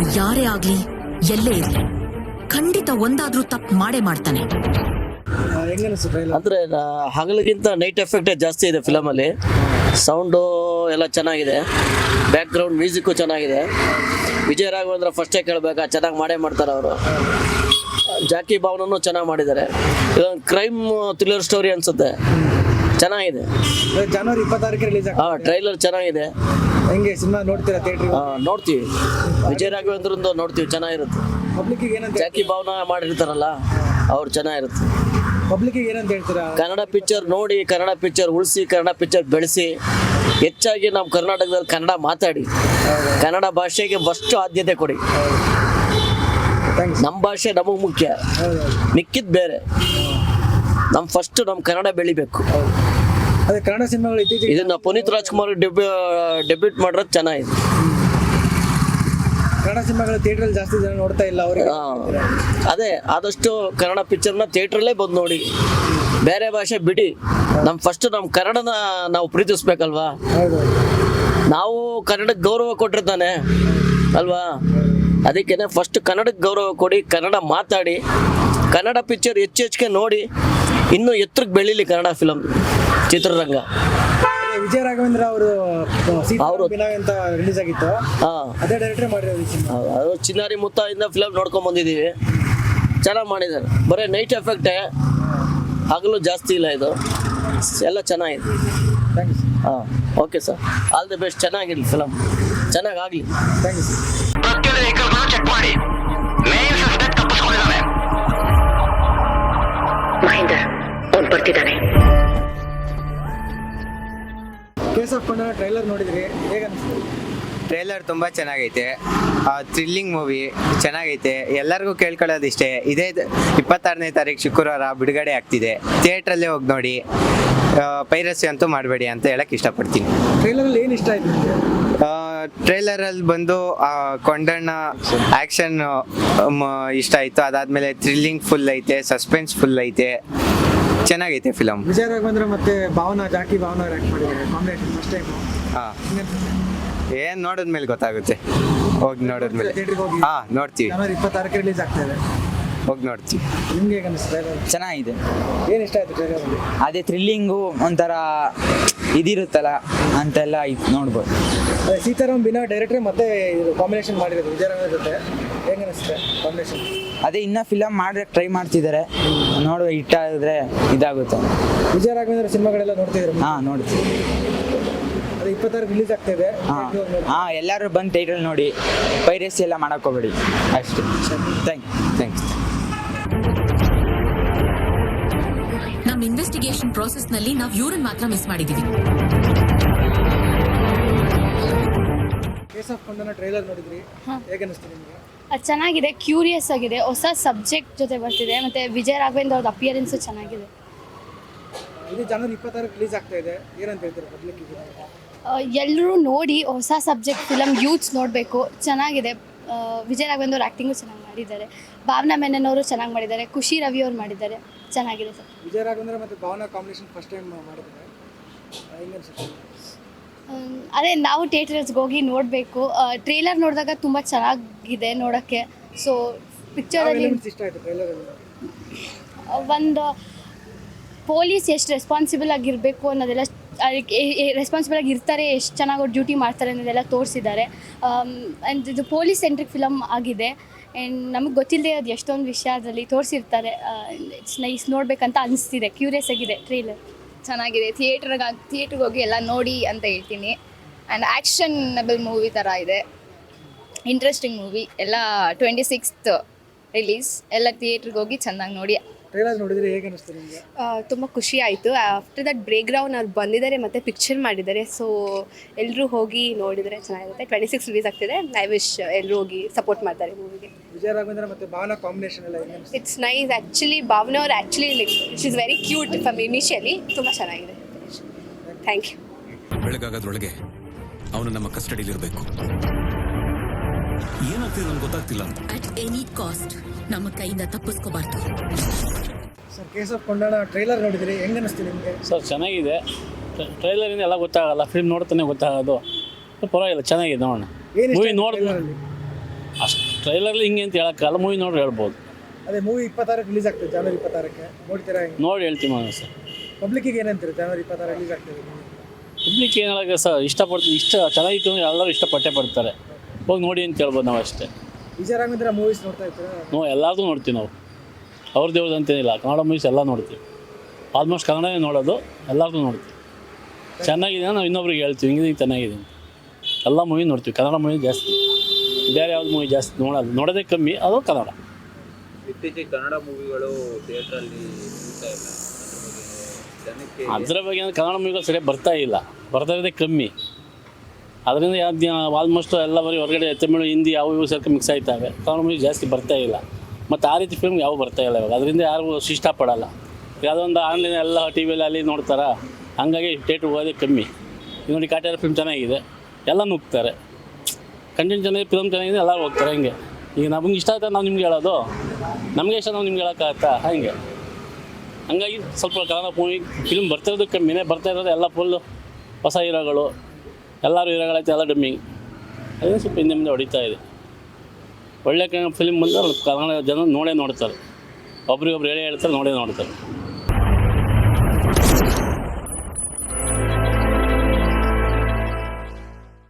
ಅವನು ಯಾರೇ ಆಗ್ಲಿ, ಎಲ್ಲೇ ಇರ್ಲಿ, ಖಂಡಿತ ಒಂದಾದ್ರೂ ತಪ್ಪು ಮಾಡೇ ಮಾಡ್ತಾನೆ. ಅಂದ್ರೆ ಹಗಲಿಗಿಂತ ನೈಟ್ ಎಫೆಕ್ಟ್ ಜಾಸ್ತಿ ಇದೆ ಫಿಲಮಲ್ಲಿ ಸೌಂಡು ಎಲ್ಲ ಚೆನ್ನಾಗಿದೆ. ಬ್ಯಾಕ್ಗ್ರೌಂಡ್ ಮ್ಯೂಸಿಕ್ಕು ಚೆನ್ನಾಗಿದೆ. ವಿಜಯ ರಾಘವೇಂದ್ರ ಫಸ್ಟೇ ಕೇಳಬೇಕಾ, ಚೆನ್ನಾಗಿ ಮಾಡೇ ಮಾಡ್ತಾರೆ ಅವರು. ಜಾಕಿ ಭಾವನೂ ಚೆನ್ನಾಗಿ ಮಾಡಿದ್ದಾರೆ. ಇದೊಂದು ಕ್ರೈಮ್ ಥ್ರಿಲ್ಲರ್ ಸ್ಟೋರಿ ಅನಿಸುತ್ತೆ. ಚೆನ್ನಾಗಿದೆ. ಜನವರಿ ಇಪ್ಪತ್ತಾರಕ್ಕೆ ರಿಲೀಸ್ ಹಾಂ ಟ್ರೈಲರ್ ಚೆನ್ನಾಗಿದೆ. ಹೆಂಗೆ ಸಿನಿಮಾ ನೋಡ್ತೀರಾ ಥಿಯೇಟ್ರಿಗೆ ನೋಡ್ತೀವಿ. ವಿಜಯ ರಾಘವೇಂದ್ರಂದು ನೋಡ್ತೀವಿ ಚೆನ್ನಾಗಿರುತ್ತೆ. ಪಬ್ಲಿಕ್ಕಿಗೆ ಏನಂತ ಜಾಕಿ ಭಾವನ ಮಾಡಿರ್ತಾರಲ್ಲ ಅವ್ರು ಚೆನ್ನಾಗಿರುತ್ತೆ. ಪಬ್ಲಿಕ್ಕಿಗೆ ಏನಂತ ಹೇಳ್ತೀರಾ? ಕನ್ನಡ ಪಿಕ್ಚರ್ ನೋಡಿ ಕನ್ನಡ ಪಿಕ್ಚರ್ ಉಳಿಸಿ ಕನ್ನಡ ಪಿಕ್ಚರ್ ಬೆಳೆಸಿ ಹೆಚ್ಚಾಗಿ ನಮ್ಮ ಕರ್ನಾಟಕದಲ್ಲಿ ಕನ್ನಡ ಮಾತಾಡಿ ಕನ್ನಡ ಭಾಷೆಗೆ ಫಸ್ಟ್ ಆದ್ಯತೆ ಕೊಡಿ. ನಮ್ಮ ಭಾಷೆ ನಮಗೆ ಮುಖ್ಯ. ಮಿಕ್ಕಿದ್ ಬೇರೆ. ನಮ್ಮ ಫಸ್ಟ್ ನಮ್ಮ ಕನ್ನಡ ಬೆಳಿಬೇಕು. ಅದೇ ಕನ್ನಡ ಸಿನಿಮಾಗಳು ಇತ್ತೀಚೆಗೆ ಇದನ್ನ ಪುನೀತ್ ರಾಜ್ಕುಮಾರ್ ಡೆಬ್ಯೂ ಡೆಬ್ಯೂಟ್ ಮಾಡಿರೋದು ಚೆನ್ನಾಗಿದೆ. ಕನ್ನಡ ಸಿನಿಮಾಗಳು ಥಿಯೇಟ್ರಲ್ಲಿ ಜಾಸ್ತಿ ಜನ ನೋಡ್ತಾ ಇಲ್ಲ ಅವ್ರಿಗೆ. ಆ, ಅದೇ ಆದಷ್ಟು ಕನ್ನಡ ಪಿಕ್ಚರ್ನ ಥಿಯೇಟ್ರಲ್ಲೇ ಬಂದು ನೋಡಿ. ಬೇರೆ ಭಾಷೆ ಬಿಡಿ. ನಮ್ಮ ಫಸ್ಟ್ ನಮ್ಮ ಕನ್ನಡನ ನಾವು ಪ್ರೀತಿಸ್ಬೇಕಲ್ವಾ? ಹೌದು. ನಾವು ಕನ್ನಡಕ್ಕೆ ಗೌರವ ಕೊಟ್ಟಿರ್ತಾನೆ ಅಲ್ವಾ? ಅದಕ್ಕೇನೆ ಫಸ್ಟ್ ಕನ್ನಡಕ್ಕೆ ಗೌರವ ಕೊಡಿ ಕನ್ನಡ ಮಾತಾಡಿ ಕನ್ನಡ ಪಿಕ್ಚರ್ ಹೆಚ್ಚು ಹೆಚ್ಚಿಗೆ ನೋಡಿ ಇನ್ನೂ ಎತ್ತರಕ್ಕೆ ಬೆಳೀಲಿ ಕನ್ನಡ ಫಿಲಮ್ ಚಿತ್ರರಂಗ. ವಿಜಯ ರಾಘವೇಂದ್ರ ಅವರು ಅವರು. ಅಂತ ರಿಲೀಸ್ ಆಗಿತ್ತು. ಹಾಂ. ಅದೇ ಡೈರೆಕ್ಟರ್ ಮಾಡಿರೋದು ಈ ಸಿನಿಮಾ. ಅದು ಚಿನ್ನಾರಿ ಮುತ್ತಾಯಿಂದ ಫಿಲಮ್ ನೋಡ್ಕೊಂಡ್ ಬಂದಿದ್ದೀವಿ. ಚೆನ್ನಾಗಿ ಮಾಡಿದ್ದಾರೆ. ಬರೀ ನೈಟ್ ಎಫೆಕ್ಟೇ ಹಗಲು ಜಾಸ್ತಿ ಇಲ್ಲ ಇದು. ಎಲ್ಲ ಚೆನ್ನಾಗಿದೆ. ಥ್ಯಾಂಕ್ ಯು ಹಾಂ okay sir all the best ಚೆನ್ನಾಗಿರಲಿ film ಚೆನ್ನಾಗಾಗಲಿ. ಚೆಕ್ ಮಾಡಿ. ಮೇನ್ ಸಸ್ಪೆಕ್ಟ್ ತಪ್ಪಿಸ್ಕೊಂಡಿದ್ದಾನೆ. ಮಹೇಂದರ್ ಅವ್ನು ಬರ್ತಿದ್ದಾನೆ. ಕೇಸ್ ಆಫ್ ಟ್ರೈಲರ್ ನೋಡಿದ್ರಿ? ಹೇಗೆ ಅನಿಸ್ತು? ಟ್ರೇಲರ್ ತುಂಬ ಚೆನ್ನಾಗೈತೆ. ಥ್ರಿಲ್ಲಿಂಗ್ ಮೂವಿ ಚೆನ್ನಾಗೈತೆ. ಎಲ್ಲರಿಗೂ ಕೇಳ್ಕೊಳ್ಳೋದು ಇಷ್ಟೇ ಇದೇ ಇಪ್ಪತ್ತಾರನೇ ತಾರೀಕು ಶುಕ್ರವಾರ ಬಿಡುಗಡೆ ಆಗ್ತಿದೆ. ಥಿಯೇಟ್ರಲ್ಲೇ ಹೋಗಿ ನೋಡಿ. ಪೈರಸಿ ಅಂತೂ ಮಾಡಬೇಡಿ ಅಂತ ಹೇಳಕ್ಕೆ ಇಷ್ಟಪಡ್ತೀನಿ. ಟ್ರೈಲರಲ್ಲಿ ಏನು ಇಷ್ಟ ಆಯ್ತು ಟ್ರೈಲರಲ್ಲಿ ಟ್ರೇಲರಲ್ಲಿ ಬಂದು ಆ, ಕೊಂಡಣ್ಣ ಆ್ಯಕ್ಷನ್ ಇಷ್ಟ ಆಯಿತು. ಅದಾದಮೇಲೆ ಥ್ರಿಲ್ಲಿಂಗ್ ಫುಲ್ ಐತೆ ಸಸ್ಪೆನ್ಸ್ ಫುಲ್ ಐತೆ. ಚೆನ್ನಾಗೈತೆ ಫಿಲಮ್ ವಿಜಯ ರಾಘವೇಂದ್ರ ಮತ್ತೆ ಭಾವನಾ ಜಾಕಿ ಭಾವನಾ ಆ್ಯಕ್ಟ್ ಮಾಡಿದ್ದಾರೆ. ಕಾಂಬಿನೇಷನ್ ಫಸ್ಟ್ ಟೈಮ್ ಹಾಂ. ಏನು ನೋಡಿದ್ಮೇಲೆ ಗೊತ್ತಾಗುತ್ತೆ. ಹೋಗಿ ನೋಡಿದ್ಮೇಲೆ. ಹಾ ನೋಡ್ತೀವಿ. ಇಪ್ಪತ್ತಾರಕ್ಕೆ ರಿಲೀಸ್ ಆಗ್ತಾ ಇದೆ. ಹೋಗಿ ನೋಡ್ತೀವಿ. ನಿಮ್ಗೆ ಹೇಗೆ ಅನಿಸ್ತು ಟ್ರೈಲರ್ ಚೆನ್ನಾಗಿದೆ. ಏನು ಇಷ್ಟ ಆಯ್ತು ಅದೇ ಥ್ರಿಲ್ಲಿಂಗು ಒಂಥರ ಇದಿರುತ್ತಲ್ಲ ಅಂತೆಲ್ಲ ಇದ್ ನೋಡ್ಬೋದು. ಅದೇ ಸೀತಾರಾಮ್ ಬಿನಾ ಡೈರೆಕ್ಟ್ರ್ ಮತ್ತೆ ಇದು ಕಾಂಬಿನೇಷನ್ ಮಾಡಿರೋದು ವಿಜಯರಾಮ ಜೊತೆ. ಹೆಂಗೆ ಅನಿಸುತ್ತೆ ಕಾಂಬಿನೇಷನ್ ಅದೇ ಇನ್ನ ಫಿಲಮ್ ಮಾಡಕ್ಕೆ ಟ್ರೈ ಮಾಡ್ತಿದ್ದಾರೆ ನೋಡುವ ಇಟ್ಟಾದ್ರೆ ಇದಾಗುತ್ತೆ. ವಿಜಯ ರಾಘವೇಂದ್ರ ಸಿನಿಮಾಗಳೆಲ್ಲ ನೋಡ್ತಿದ್ರು ಹಾ ನೋಡ್ತೀವಿ. ಅದು ಇಪ್ಪತ್ತಾರಕ್ಕೆ ರಿಲೀಸ್ ಆಗ್ತಾ ಇದೆ. ಹಾಂ ಎಲ್ಲರೂ ಬಂದು ಟೈಟಲ್ ನೋಡಿ. ಪೈರೇಸಿ ಎಲ್ಲ ಮಾಡೋಕ್ಕೋಗ್ಬೇಡಿ ಅಷ್ಟೇ. ಥ್ಯಾಂಕ್ ಥ್ಯಾಂಕ್ಸ್ ನಮ್ ಇನ್ವೆಸ್ಟಿಗೇಷನ್ ಪ್ರಾಸೆಸ್ನಲ್ಲಿ ನಾವು ಯೂರನ್ ಮಾತ್ರ ಮಿಸ್ ಮಾಡಿದೀವಿ. ಕೇಸ್ ಆಫ್ ಕೊಂಡನ ಟ್ರೈಲರ್ ನೋಡಿದ್ರಿ? ಹೇಗೆ ಅನಿಸ್ತು ನಿಮಗೆ? ಅದು ಚೆನ್ನಾಗಿದೆ ಕ್ಯೂರಿಯಸ್ ಆಗಿದೆ. ಹೊಸ ಸಬ್ಜೆಕ್ಟ್ ಜೊತೆ ಬರ್ತಿದೆ. ಮತ್ತೆ ವಿಜಯ ರಾಘವೇಂದ್ರ ಅವ್ರದ್ದು ಅಪಿಯರೆನ್ಸು ಚೆನ್ನಾಗಿದೆ. ಇದು ಜನವರಿ ಇಪ್ಪತ್ತಾರಕ್ಕೆ ರಿಲೀಸ್ ಆಗ್ತಾ ಇದೆ. ಏನಂತ ಹೇಳ್ತೀರಾ ಪಬ್ಲಿಕ್ ಎಲ್ಲರೂ ನೋಡಿ ಹೊಸ ಸಬ್ಜೆಕ್ಟ್ ಫಿಲಮ್ ಯೂತ್ಸ್ ನೋಡಬೇಕು. ಚೆನ್ನಾಗಿದೆ. ವಿಜಯ ರಾಘವೇಂದ್ರ ಆ್ಯಕ್ಟಿಂಗು ಚೆನ್ನಾಗಿ ಮಾಡಿದ್ದಾರೆ. ಭಾವನಾ ಮೆನನ್ ಅವರು ಚೆನ್ನಾಗಿ ಮಾಡಿದ್ದಾರೆ. ಖುಷಿ ರವಿ ಅವ್ರು ಮಾಡಿದ್ದಾರೆ. ಚೆನ್ನಾಗಿದೆ ಸರ್. ವಿಜಯ ರಾಘವೇಂದ್ರ ಮತ್ತು ಭಾವನಾ ಕಾಂಬಿನೇಷನ್ ಫಸ್ಟ್ ಟೈಮ್ ಮಾಡಿದ್ದಾರೆ. ಅದೇ ನಾವು ಥಿಯೇಟರ್ಸ್ಗೆ ಹೋಗಿ ನೋಡಬೇಕು. ಟ್ರೇಲರ್ ನೋಡಿದಾಗ ತುಂಬ ಚೆನ್ನಾಗಿದೆ ನೋಡೋಕ್ಕೆ. ಸೊ ಪಿಕ್ಚರಲ್ಲಿ ಒಂದು ಪೊಲೀಸ್ ಎಷ್ಟು ರೆಸ್ಪಾನ್ಸಿಬಲ್ ಆಗಿರಬೇಕು ಅನ್ನೋದೆಲ್ಲ ಅದಕ್ಕೆ ರೆಸ್ಪಾನ್ಸಿಬಲ್ ಆಗಿ ಇರ್ತಾರೆ, ಎಷ್ಟು ಚೆನ್ನಾಗಿ ಅವ್ರು ಡ್ಯೂಟಿ ಮಾಡ್ತಾರೆ ಅನ್ನೋದೆಲ್ಲ ತೋರಿಸಿದ್ದಾರೆ. ಆ್ಯಂಡ್ ಇದು ಪೊಲೀಸ್ ಸೆಂಟ್ರಿಕ್ ಫಿಲಮ್ ಆಗಿದೆ. ಆ್ಯಂಡ್ ನಮಗೆ ಗೊತ್ತಿಲ್ಲದೆ ಅದು ಎಷ್ಟೊಂದು ವಿಷಯ ಅದರಲ್ಲಿ ತೋರಿಸಿರ್ತಾರೆ ಇಟ್ಸ್ ನೈಸ್ ನೋಡಬೇಕಂತ ಅನಿಸ್ತಿದೆ. ಕ್ಯೂರಿಯಸ್ ಆಗಿದೆ ಟ್ರೈಲರ್ ಚೆನ್ನಾಗಿದೆ. ಥಿಯೇಟ್ರಿಗೆ ಥಿಯೇಟ್ರಿಗೆ ಹೋಗಿ ಎಲ್ಲ ನೋಡಿ ಅಂತ ಹೇಳ್ತೀನಿ. ಆ್ಯಂಡ್ ಆ್ಯಕ್ಷನಬಲ್ ಮೂವಿ ಥರ ಇದೆ. ಇಂಟ್ರೆಸ್ಟಿಂಗ್ ಮೂವಿ ಎಲ್ಲ ಟ್ವೆಂಟಿ ಸಿಕ್ಸ್ತ್ ರಿಲೀಸ್ ಎಲ್ಲ ಥಿಯೇಟ್ರಿಗೆ ಹೋಗಿ ಚೆನ್ನಾಗಿ ನೋಡಿ ಟ್ರೈಲರ್ ನೋಡಿದ್ರೆ ಹೇಗೆ ಅನಿಸ್ತು ನಿಮಗೆ? ತುಂಬ ಖುಷಿ ಆಯಿತು. ಆಫ್ಟರ್ ದಟ್ ಬ್ರೇಕ್ ಗ್ರೌಂಡ್ ಅವ್ರು ಬಂದಿದ್ದಾರೆ ಮತ್ತು ಪಿಕ್ಚರ್ ಮಾಡಿದ್ದಾರೆ. ಸೊ ಎಲ್ಲರೂ ಹೋಗಿ ನೋಡಿದರೆ ಚೆನ್ನಾಗಿರುತ್ತೆ. ಟ್ವೆಂಟಿ ಸಿಕ್ಸ್ ರಿಲೀಸ್ ಆಗ್ತಿದೆ. ಐ ವಿಶ್ ಎಲ್ಲರೂ ಹೋಗಿ ಸಪೋರ್ಟ್ ಮಾಡ್ತಾರೆ ಮೂವಿಗೆ ವಿಜಯ ರಾಘವೇಂದ್ರ ಮತ್ತೆ ಭಾವನಾ ಕಾಂಬಿನೇಷನ್ ಎಲ್ಲ ಹೆಂಗೆ ಅನಿಸ್ತು? ಇಟ್ಸ್ ನೈಸ್ ಆ್ಯಕ್ಚುಲಿ ಭಾವನಾ ಅವ್ರು actually it's it is very cute from initially ತುಂಬ ಚೆನ್ನಾಗಿದೆ. ಥ್ಯಾಂಕ್ ಯು ಬೆಳಗಾಗೋದ್ರೊಳಗೆ ಅವನು ನಮ್ಮ ಕಸ್ಟಡಿಲಿರಬೇಕು ಏನಾಗ್ತಿದೆ ನಮ್ಗೆ ಗೊತ್ತಾಗ್ತಿಲ್ಲ ಅಟ್ ಎನಿ ಕಾಸ್ಟ್ ನಮ್ಮ ಕೈಯಿಂದ ತಪ್ಪಿಸ್ಕೋಬಾರ್ದು. ಸರ್ ಕೇಸ್ ಕೊಂಡಾಣ ಟ್ರೈಲರ್ ನೋಡಿದ್ರಿ ಹೆಂಗೆ ಅನಿಸ್ತು ನಿಮಗೆ? ಸರ್ ಚೆನ್ನಾಗಿದೆ. ಟ್ರೈಲರಿಂದ ಎಲ್ಲ ಗೊತ್ತಾಗಲ್ಲ ಫಿಲ್ಮ್ ನೋಡ್ತಾನೆ ಗೊತ್ತಾಗೋದು. ಪರವಾಗಿಲ್ಲ ಚೆನ್ನಾಗಿದೆ ನೋಡೋಣ. ಏನು ಮೂವಿ ನೋಡಿದ್ರೆ ಅಷ್ಟು ಟ್ರೈಲರ್ಲಿ ಹಿಂಗೆ ಅಂತ ಹೇಳೋಕ್ಕಲ್ಲ ಮೂವಿ ನೋಡಿ ಹೇಳ್ಬೋದು. ಅದೇ ಮೂವಿ ಇಪ್ಪತ್ತಾರಕ್ಕೆ ರಿಲೀಸ್ ಆಗ್ತದೆ ಜನವರಿ ಇಪ್ಪತ್ತಾರಕ್ಕೆ. ನೋಡ್ತೀರಾ ಹೆಂಗೆ? ನೋಡಿ ಹೇಳ್ತೀವಿ ಮಗ ಸರ್. ಪಬ್ಲಿಕ್ಕಿಗೆ ಏನಂತೀರಿ ಜನವರಿ ಇಪ್ಪತ್ತಾರು ರಿಲೀಸ್ ಆಗ್ತದೆ ಪಬ್ಲಿಕ್ ಏನಾಗ ಸರ್ ಇಷ್ಟಪಡ್ತೀವಿ ಇಷ್ಟ ಚೆನ್ನಾಗಿತ್ತು ಅಂದರೆ ಎಲ್ಲರೂ ಇಷ್ಟಪಟ್ಟೆ ಪಡ್ತಾರೆ ಹೋಗಿ ನೋಡಿ ಅಂತ ಹೇಳ್ಬೋದು ನಾವು ಅಷ್ಟೇ ವಿಜಯ ರಾಘವೇಂದ್ರ ಮೂವೀಸ್ ನೋಡ್ತಾ ಇರ್ತೀರಾ? ನೋ ಎಲ್ಲಾರ್ದು ನೋಡ್ತೀವಿ ನಾವು. ಅವ್ರದ್ದು ದೇವ್ರದ್ದು ಅಂತೇನಿಲ್ಲ. ಕನ್ನಡ ಮೂವೀಸ್ ಎಲ್ಲ ನೋಡ್ತೀವಿ. ಆಲ್ಮೋಸ್ಟ್ ಕನ್ನಡನೇ ನೋಡೋದು ಎಲ್ಲರಿಗೂ ನೋಡ್ತೀವಿ. ಚೆನ್ನಾಗಿದೆ ನಾವು ಇನ್ನೊಬ್ರಿಗೆ ಹೇಳ್ತೀವಿ ಹಿಂಗೆ ಚೆನ್ನಾಗಿದೆ ಅಂತ. ಎಲ್ಲ ಮೂವಿ ನೋಡ್ತೀವಿ. ಕನ್ನಡ ಮೂವಿ ಜಾಸ್ತಿ. ಬೇರೆ ಯಾವ್ದು ಮೂವಿ ಜಾಸ್ತಿ ನೋಡೋದು ನೋಡೋದೇ ಕಮ್ಮಿ ಅದು ಕನ್ನಡ. ಇತ್ತೀಚೆಗೆ ಕನ್ನಡ ಮೂವಿಗಳು ಥಿಯೇಟ್ರಲ್ಲಿ ಅದ್ರ ಬಗ್ಗೆ ಅದರ ಕನ್ನಡ ಮೂವಿಗಳು ಸರಿಯಾಗಿ ಬರ್ತಾ ಇಲ್ಲ. ಬರ್ತಾ ಇರೋದೇ ಕಮ್ಮಿ. ಅದರಿಂದ ಆಲ್ಮೋಸ್ಟ್ ಎಲ್ಲ ಬರೀ ಹೊರಗಡೆ ತಮಿಳು ಹಿಂದಿ ಅವು ಇವು ಸೇರ್ಕೊಂಡು ಮಿಕ್ಸ್ ಆಯ್ತಾವೆ. ಕನ್ನಡ ಮೂವಿ ಜಾಸ್ತಿ ಬರ್ತಾ ಇಲ್ಲ. ಮತ್ತು ಆ ರೀತಿ ಫಿಲ್ಮ್ ಯಾವ ಬರ್ತಾ ಇಲ್ಲ ಇವಾಗ. ಅದರಿಂದ ಯಾರು ಇಷ್ಟಪಡಲ್ಲ ಯಾವುದೋ ಒಂದು ಆನ್ಲೈನ್ ಎಲ್ಲ ಟಿ ವಿಯಲ್ಲಿ ಅಲ್ಲಿ ನೋಡ್ತಾರೆ? ಹಂಗಾಗಿ ಥಿಯೇಟ್ರ್ ಹೋಗೋದೇ ಕಮ್ಮಿ. ಈಗ ನೋಡಿ ಕಾಟ್ಯಾರ ಫಿಲ್ಮ್ ಚೆನ್ನಾಗಿದೆ. ಎಲ್ಲ ನುಗ್ತಾರೆ. ಕಂಟೆಂಟ್ ಚೆನ್ನಾಗಿ ಫಿಲ್ಮ್ ಚೆನ್ನಾಗಿದೆ, ಎಲ್ಲ ಹೋಗ್ತಾರೆ ಹಂಗೆ. ಈಗ ನಮಗೆ ಇಷ್ಟ ಆಯ್ತಾ ನಾವು ನಿಮ್ಗೆ ಹೇಳೋದು. ನಮಗೆ ಇಷ್ಟ ನಾವು ನಿಮ್ಗೆ ಹೇಳೋಕ್ಕಾಗತ್ತಾ? ಹಾಗೆ. ಹಂಗಾಗಿ ಸ್ವಲ್ಪ ಕನ್ನಡ ಮೂವಿ ಫಿಲ್ಮ್ ಬರ್ತಿರೋದು ಕಮ್ಮಿನೇ. ಬರ್ತಾ ಇರೋದು ಎಲ್ಲ ಫುಲ್ಲು ಹೊಸ ಹೀರೋಗಳು. ಎಲ್ಲರೂ ಹೀರೋಗಳೈತೆ ಎಲ್ಲ ಡಮ್ಮಿಂಗ್ ಅದೇ ಸ್ವಲ್ಪ ಹಿಂದೆ ಮುಂದೆ ಹೊಡಿತಾ ಇದೆ. ಒಳ್ಳೆ ಫಿಲ್ಮ್ ಬಂದರೆ ಕನ್ನಡ ಜನ ನೋಡೇ ನೋಡ್ತಾರೆ. ಒಬ್ರಿಗೊಬ್ರು ಹೇಳಿ ಹೇಳ್ತಾರೆ ನೋಡೇ ನೋಡ್ತಾರೆ.